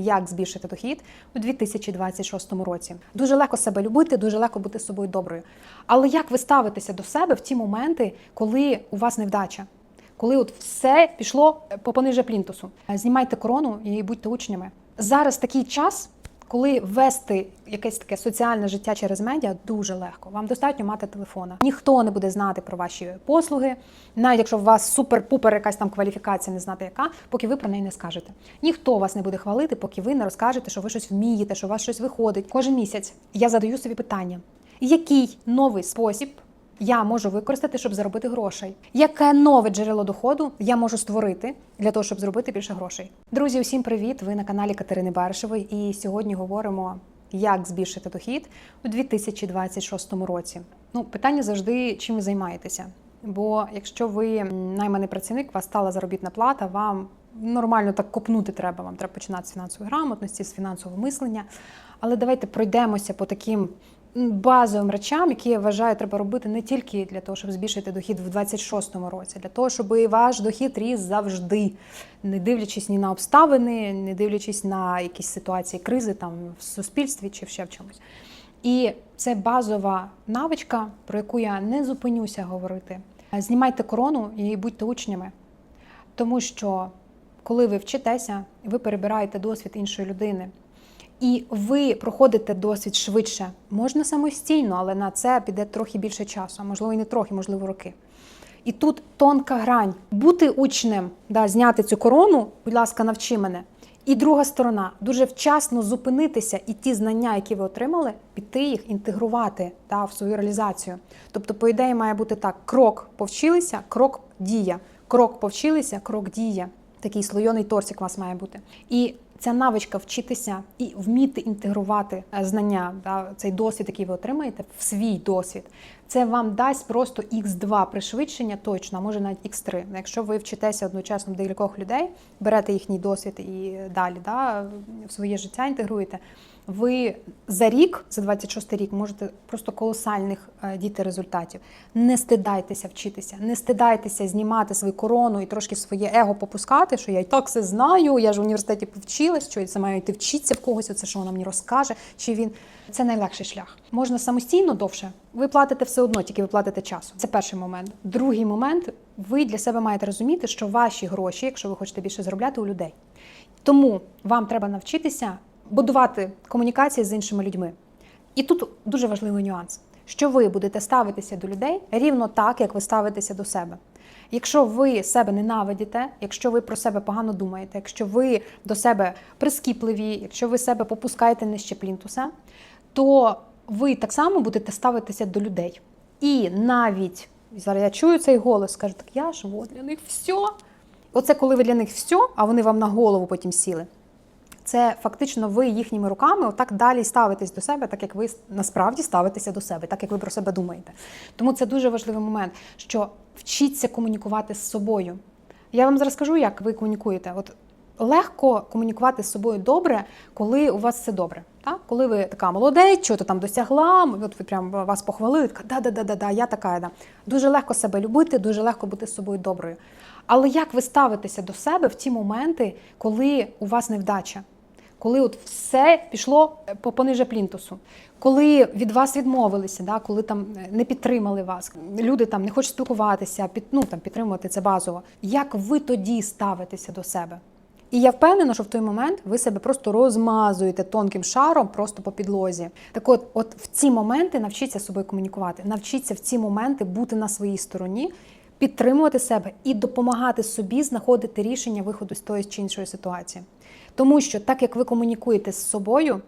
Як збільшити дохід у 2026 році? Дуже легко себе любити, дуже легко бути собою доброю. Але як ви ставитеся до себе в ті моменти, коли у вас невдача? Коли от все пішло по пониже плінтусу? Знімайте корону і будьте учнями. Зараз такий час, коли вести якесь таке соціальне життя через медіа дуже легко. Вам достатньо мати телефона. Ніхто не буде знати про ваші послуги, навіть якщо у вас супер-пупер якась там кваліфікація, не знати яка, поки ви про неї не скажете. Ніхто вас не буде хвалити, поки ви не розкажете, що ви щось вмієте, що у вас щось виходить. Кожен місяць я задаю собі питання: який новий спосіб? Я можу використати, щоб заробити грошей. Яке нове джерело доходу я можу створити для того, щоб зробити більше грошей? Друзі, усім привіт! Ви на каналі Катерини Баришевої, і сьогодні говоримо, як збільшити дохід у 2026 році. Ну, питання завжди, чим ви займаєтеся. Бо якщо ви найманий працівник, у вас стала заробітна плата, вам нормально так копнути треба. Вам треба починати з фінансової грамотності, з фінансового мислення. Але давайте пройдемося по таким базовим речам, які я вважаю, треба робити не тільки для того, щоб збільшити дохід в 26-му році, для того, щоб ваш дохід ріс завжди, не дивлячись ні на обставини, не дивлячись на якісь ситуації кризи там в суспільстві чи ще в чомусь. І це базова навичка, про яку я не зупинюся говорити. Знімайте корону і будьте учнями, тому що коли ви вчитеся, ви перебираєте досвід іншої людини. І ви проходите досвід швидше. Можна самостійно, але на це піде трохи більше часу, а можливо і не трохи, можливо, роки. І тут тонка грань. Бути учнем, да, зняти цю корону, будь ласка, навчи мене. І друга сторона дуже вчасно зупинитися і ті знання, які ви отримали, піти їх інтегрувати да, в свою реалізацію. Тобто, по ідеї, має бути так: крок повчилися, крок дія. Крок повчилися, крок дія. Такий слойоний тортик у вас має бути. І ця навичка вчитися і вміти інтегрувати е, знання, да, цей досвід, який ви отримаєте, в свій досвід. Це вам дасть просто x2 пришвидшення точно, а може навіть x3. Якщо ви вчитеся одночасно декількох людей, берете їхній досвід і далі да, в своє життя інтегруєте. Ви за рік, за 26 рік, можете просто колосальних е, дійти результатів. Не стидайтеся вчитися, не стидайтеся знімати свою корону і трошки своє его попускати, що я і так все знаю, я ж в університеті повчилась, що я це маю йти вчитися в когось, оце що вона мені розкаже, чи він. Це найлегший шлях. Можна самостійно довше. Ви платите все одно, тільки ви платите часу. Це перший момент. Другий момент, ви для себе маєте розуміти, що ваші гроші, якщо ви хочете більше заробляти, у людей. Тому вам треба навчитися будувати комунікації з іншими людьми. І тут дуже важливий нюанс, що ви будете ставитися до людей рівно так, як ви ставитеся до себе. Якщо ви себе ненавидите, якщо ви про себе погано думаєте, якщо ви до себе прискіпливі, якщо ви себе попускаєте нижче плінтуса, то ви так само будете ставитися до людей. І навіть зараз я чую цей голос, кажу, так я ж от для них все. Оце коли ви для них все, а вони вам на голову потім сіли. Це фактично ви їхніми руками отак далі ставитесь до себе, так як ви насправді ставитеся до себе, так як ви про себе думаєте. Тому це дуже важливий момент, що вчіться комунікувати з собою. Я вам зараз скажу, як ви комунікуєте. От легко комунікувати з собою добре, коли у вас все добре. Так? Коли ви така молодець, що то там досягла, от ви прям вас похвалили, така да-да-да-да, я така. Да. Дуже легко себе любити, дуже легко бути з собою доброю. Але як ви ставитеся до себе в ті моменти, коли у вас невдача? Коли от все пішло по пониже плінтусу, коли від вас відмовилися, да, коли там не підтримали вас, люди там не хочуть спілкуватися, під, ну, там, підтримувати це базово. Як ви тоді ставитеся до себе? І я впевнена, що в той момент ви себе просто розмазуєте тонким шаром просто по підлозі. Так от, от в ці моменти навчіться з собою комунікувати, навчіться в ці моменти бути на своїй стороні, підтримувати себе і допомагати собі знаходити рішення виходу з тої чи іншої ситуації. Тому що так як ви комунікуєте з собою,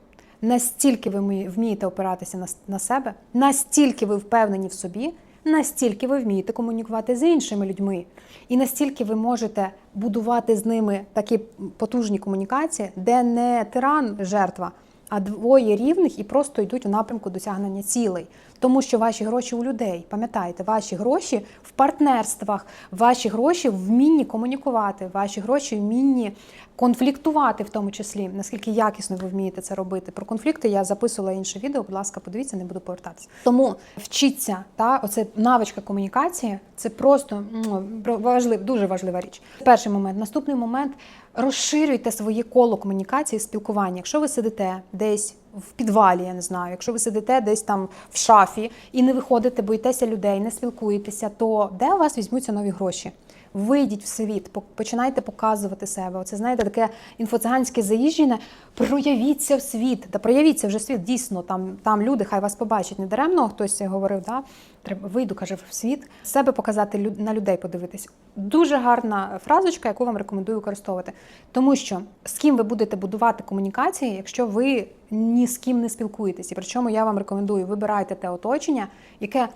настільки ви вмієте опиратися на, себе, настільки ви впевнені в собі, настільки ви вмієте комунікувати з іншими людьми. І настільки ви можете будувати з ними такі потужні комунікації, де не тиран жертва, а двоє рівних і просто йдуть у напрямку досягнення цілей. Тому що ваші гроші у людей, пам'ятайте, ваші гроші в партнерствах, ваші гроші в вмінні комунікувати, ваші гроші в вмінні конфліктувати, в тому числі, наскільки якісно ви вмієте це робити. Про конфлікти я записувала інше відео. Будь ласка, подивіться, не буду повертатися. Тому вчіться, та оце навичка комунікації. Це просто ну, важлив, дуже важлива річ. Перший момент. Наступний момент розширюйте своє коло комунікації, спілкування. Якщо ви сидите десь в підвалі, я не знаю, якщо ви сидите десь там в шафі і не виходите, боїтеся людей, не спілкуєтеся, то де у вас візьмуться нові гроші? Вийдіть в світ, по- починайте показувати себе. Оце знаєте, таке інфоциганське заїжджене. Проявіться в світ. Та проявіться вже світ. Дійсно, там, там люди, хай вас побачать. Не даремно хтось говорив, да? треба вийду, каже, в світ, себе показати на людей подивитись. Дуже гарна фразочка, яку вам рекомендую використовувати. Тому що з ким ви будете будувати комунікації, якщо ви ні з ким не спілкуєтесь. І причому я вам рекомендую вибирайте те оточення, яке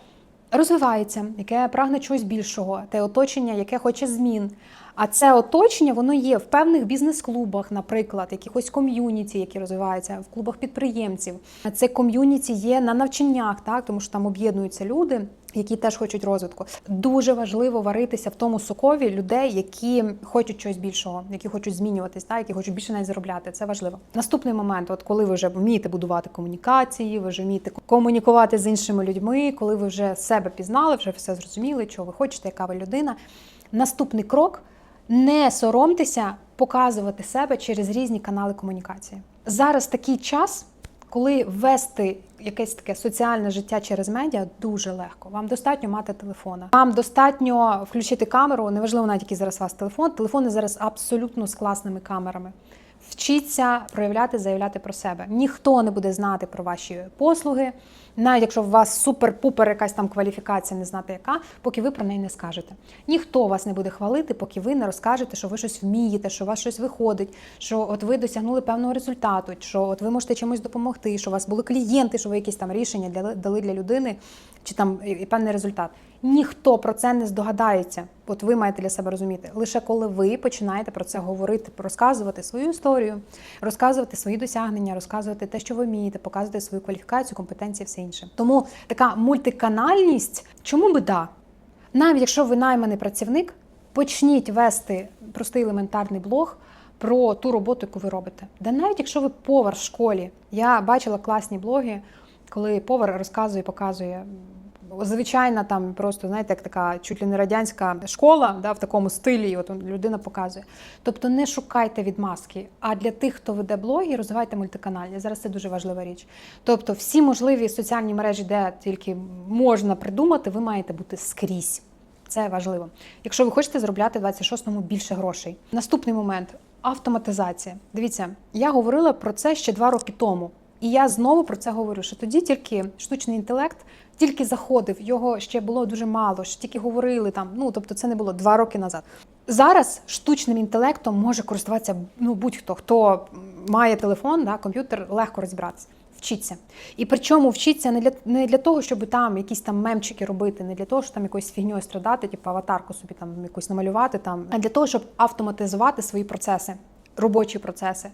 розвивається, яке прагне чогось більшого, те оточення, яке хоче змін. А це оточення воно є в певних бізнес-клубах, наприклад, якихось ком'юніті, які розвиваються в клубах підприємців. Це ком'юніті є на навчаннях, так тому що там об'єднуються люди, які теж хочуть розвитку. Дуже важливо варитися в тому сокові людей, які хочуть чогось більшого, які хочуть змінюватись, так, які хочуть більше навіть заробляти. Це важливо. Наступний момент, от коли ви вже вмієте будувати комунікації, ви вже вмієте комунікувати з іншими людьми, коли ви вже себе пізнали, вже все зрозуміли, чого ви хочете, яка ви людина. Наступний крок не соромтеся показувати себе через різні канали комунікації. Зараз такий час, коли вести якесь таке соціальне життя через медіа дуже легко. Вам достатньо мати телефона. Вам достатньо включити камеру, неважливо навіть який зараз у вас телефон. Телефони зараз абсолютно з класними камерами. Вчіться проявляти, заявляти про себе. Ніхто не буде знати про ваші послуги, навіть якщо у вас супер-пупер якась там кваліфікація, не знати яка, поки ви про неї не скажете. Ніхто вас не буде хвалити, поки ви не розкажете, що ви щось вмієте, що у вас щось виходить, що от ви досягнули певного результату, що от ви можете чимось допомогти, що у вас були клієнти, що ви якісь там рішення дали, дали для людини, чи там і певний результат. Ніхто про це не здогадається. От ви маєте для себе розуміти. Лише коли ви починаєте про це говорити, розказувати свою історію, розказувати свої досягнення, розказувати те, що ви вмієте, показувати свою кваліфікацію, компетенції, все інше. Тому така мультиканальність, чому би да? Навіть якщо ви найманий працівник, почніть вести простий елементарний блог про ту роботу, яку ви робите. Да навіть якщо ви повар в школі, я бачила класні блоги, коли повар розказує, показує. Звичайна там просто знаєте, як така чуть ли не радянська школа, да, в такому стилі, от людина показує. Тобто не шукайте відмазки. А для тих, хто веде блоги, розвивайте мультиканальність. Зараз це дуже важлива річ. Тобто, всі можливі соціальні мережі, де тільки можна придумати, ви маєте бути скрізь. Це важливо. Якщо ви хочете заробляти в 26-му більше грошей. Наступний момент автоматизація. Дивіться, я говорила про це ще два роки тому. І я знову про це говорю, що тоді тільки штучний інтелект тільки заходив, його ще було дуже мало, ще тільки говорили там. Ну тобто, це не було два роки назад. Зараз штучним інтелектом може користуватися ну будь-хто, хто має телефон, да, комп'ютер, легко розібратися. Вчіться. І причому вчіться не для не для того, щоб там якісь там мемчики робити, не для того, щоб там якоюсь фігньою страдати, типу аватарку собі там якусь намалювати, там, а для того, щоб автоматизувати свої процеси. Робочі процеси,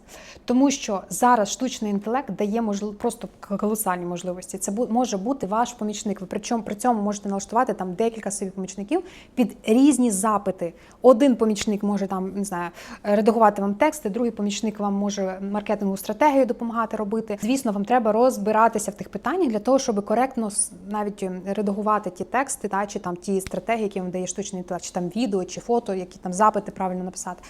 тому що зараз штучний інтелект дає можливо просто колосальні можливості. Це може бути ваш помічник. Ви причому при цьому можете налаштувати там декілька собі помічників під різні запити. Один помічник може там не знаю редагувати вам тексти, другий помічник вам може маркетингову стратегію допомагати робити. Звісно, вам треба розбиратися в тих питаннях для того, щоб коректно навіть ем, редагувати ті тексти, та чи там ті стратегії, які вам дає штучний інтелект, чи там відео, чи фото, які там запити правильно написати.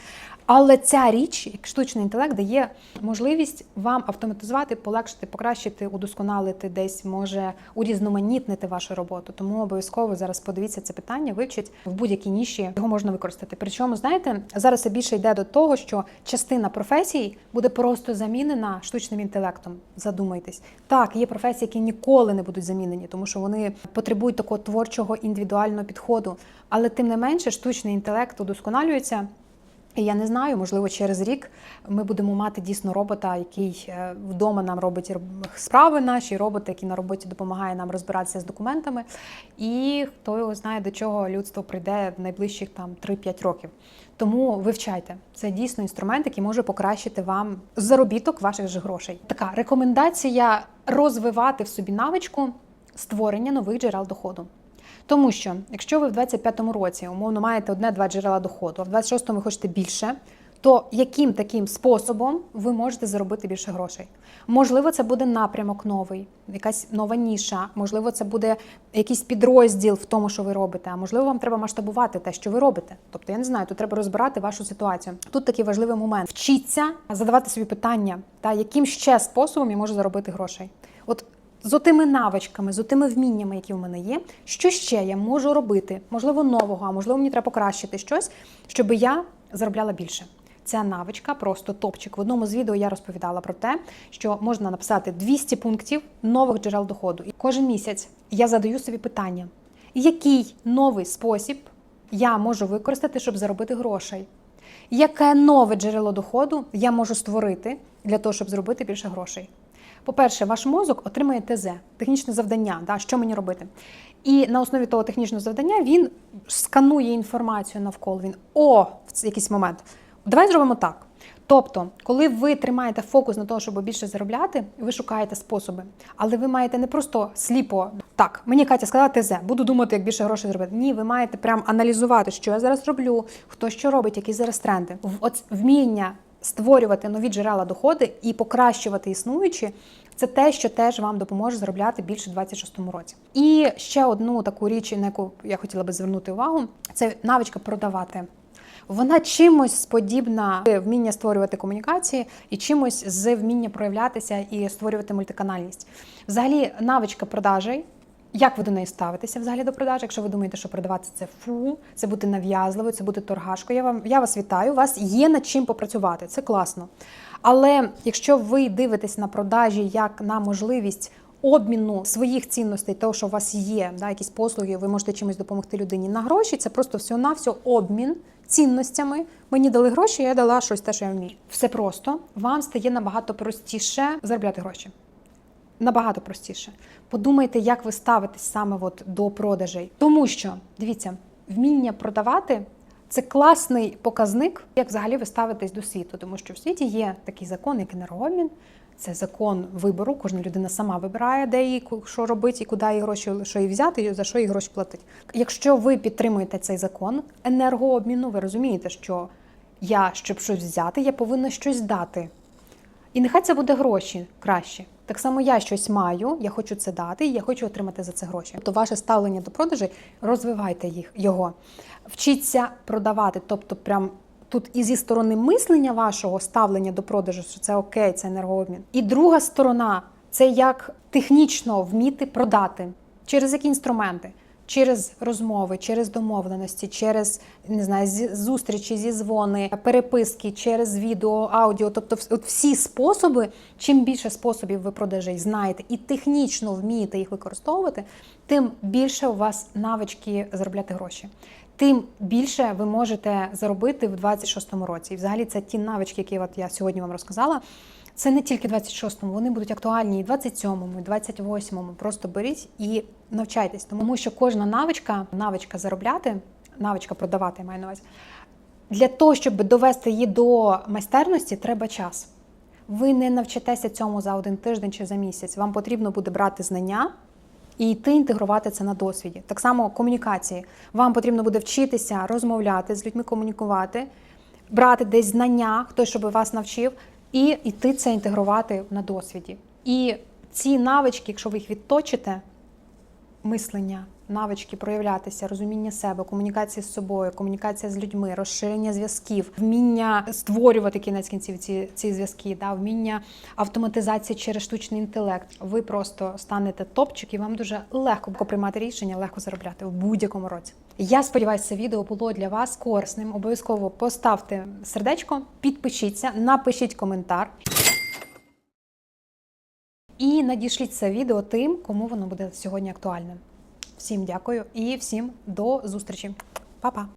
Але ця річ, як штучний інтелект, дає можливість вам автоматизувати, полегшити, покращити, удосконалити десь, може урізноманітнити вашу роботу. Тому обов'язково зараз подивіться це питання, вивчіть в будь-якій ніші його можна використати. Причому, знаєте, зараз це більше йде до того, що частина професій буде просто замінена штучним інтелектом. Задумайтесь. Так, є професії, які ніколи не будуть замінені, тому що вони потребують такого творчого індивідуального підходу. Але тим не менше, штучний інтелект удосконалюється. Я не знаю, можливо, через рік ми будемо мати дійсно робота, який е, вдома нам робить справи наші, робот, який на роботі допомагає нам розбиратися з документами. І хто його знає, до чого людство прийде в найближчих там 3-5 років. Тому вивчайте. Це дійсно інструмент, який може покращити вам заробіток ваших же грошей. Така рекомендація розвивати в собі навичку створення нових джерел доходу. Тому що, якщо ви в 25-му році умовно маєте одне-два джерела доходу, а в 26-му ви хочете більше, то яким таким способом ви можете заробити більше грошей? Можливо, це буде напрямок новий, якась нова ніша, можливо, це буде якийсь підрозділ в тому, що ви робите, а можливо, вам треба масштабувати те, що ви робите. Тобто, я не знаю, тут треба розбирати вашу ситуацію. Тут такий важливий момент. Вчіться задавати собі питання, та яким ще способом я можу заробити грошей. От з отими навичками, з отими вміннями, які в мене є, що ще я можу робити? Можливо, нового, а можливо, мені треба покращити щось, щоб я заробляла більше. Ця навичка просто топчик. В одному з відео я розповідала про те, що можна написати 200 пунктів нових джерел доходу. І кожен місяць я задаю собі питання, який новий спосіб я можу використати, щоб заробити грошей? Яке нове джерело доходу я можу створити для того, щоб зробити більше грошей? По-перше, ваш мозок отримує ТЗ, технічне завдання, да, що мені робити. І на основі того технічного завдання він сканує інформацію навколо. Він о, в якийсь момент. Давай зробимо так. Тобто, коли ви тримаєте фокус на того, щоб більше заробляти, ви шукаєте способи. Але ви маєте не просто сліпо так, мені Катя сказала ТЗ, буду думати, як більше грошей зробити. Ні, ви маєте прям аналізувати, що я зараз роблю, хто що робить, які зараз тренди. От вміння створювати нові джерела доходи і покращувати існуючі. Це те, що теж вам допоможе заробляти більше у 26-му році. І ще одну таку річ, на яку я хотіла би звернути увагу, це навичка продавати. Вона чимось подібна вміння створювати комунікації і чимось з вміння проявлятися і створювати мультиканальність. Взагалі, навичка продажей. Як ви до неї ставитеся взагалі до продажі? Якщо ви думаєте, що продавати це фу, це бути нав'язливо, це бути торгашкою. Я вам я вас вітаю. У вас є над чим попрацювати. Це класно. Але якщо ви дивитесь на продажі як на можливість обміну своїх цінностей, того, що у вас є, да, якісь послуги, ви можете чимось допомогти людині на гроші, це просто всього на все обмін цінностями. Мені дали гроші, я дала щось те, що я вмію. Все просто вам стає набагато простіше заробляти гроші. Набагато простіше. Подумайте, як ви ставитесь саме от до продажей. Тому що, дивіться, вміння продавати це класний показник, як взагалі ви ставитесь до світу. Тому що в світі є такий закон, як енергообмін. Це закон вибору. Кожна людина сама вибирає, де їй що робити, і куди їй гроші, що їй взяти, і за що їй гроші платити. Якщо ви підтримуєте цей закон енергообміну, ви розумієте, що я, щоб щось взяти, я повинна щось дати. І нехай це буде гроші краще. Так само я щось маю, я хочу це дати, і я хочу отримати за це гроші. Тобто ваше ставлення до продажей, розвивайте їх його. Вчіться продавати. Тобто, прям тут і зі сторони мислення вашого ставлення до продажу, що це окей, це енергообмін. І друга сторона це як технічно вміти продати. Через які інструменти? Через розмови, через домовленості, через не знаю, зі- зустрічі, зізвони, переписки, через відео, аудіо. Тобто, от всі способи, чим більше способів ви продажей знаєте і технічно вмієте їх використовувати, тим більше у вас навички заробляти гроші. Тим більше ви можете заробити в 26-му році. І взагалі це ті навички, які от я сьогодні вам розказала. Це не тільки 26-му, вони будуть актуальні і 27-му, і 28-му. Просто беріть і навчайтесь, тому що кожна навичка, навичка заробляти, навичка продавати, маю на увазі. Для того, щоб довести її до майстерності, треба час. Ви не навчитеся цьому за один тиждень чи за місяць. Вам потрібно буде брати знання і йти інтегрувати це на досвіді. Так само комунікації. Вам потрібно буде вчитися розмовляти з людьми, комунікувати, брати десь знання, хтось щоб вас навчив, і йти це інтегрувати на досвіді. І ці навички, якщо ви їх відточите, мислення, навички проявлятися, розуміння себе, комунікація з собою, комунікація з людьми, розширення зв'язків, вміння створювати кінець кінців ці, ці зв'язки, да, вміння автоматизації через штучний інтелект. Ви просто станете топчик і вам дуже легко приймати рішення, легко заробляти в будь-якому році. Я сподіваюся, це відео було для вас корисним. Обов'язково поставте сердечко, підпишіться, напишіть коментар. І надішліть це відео тим, кому воно буде сьогодні актуальним. Всім дякую і всім до зустрічі. Па-па!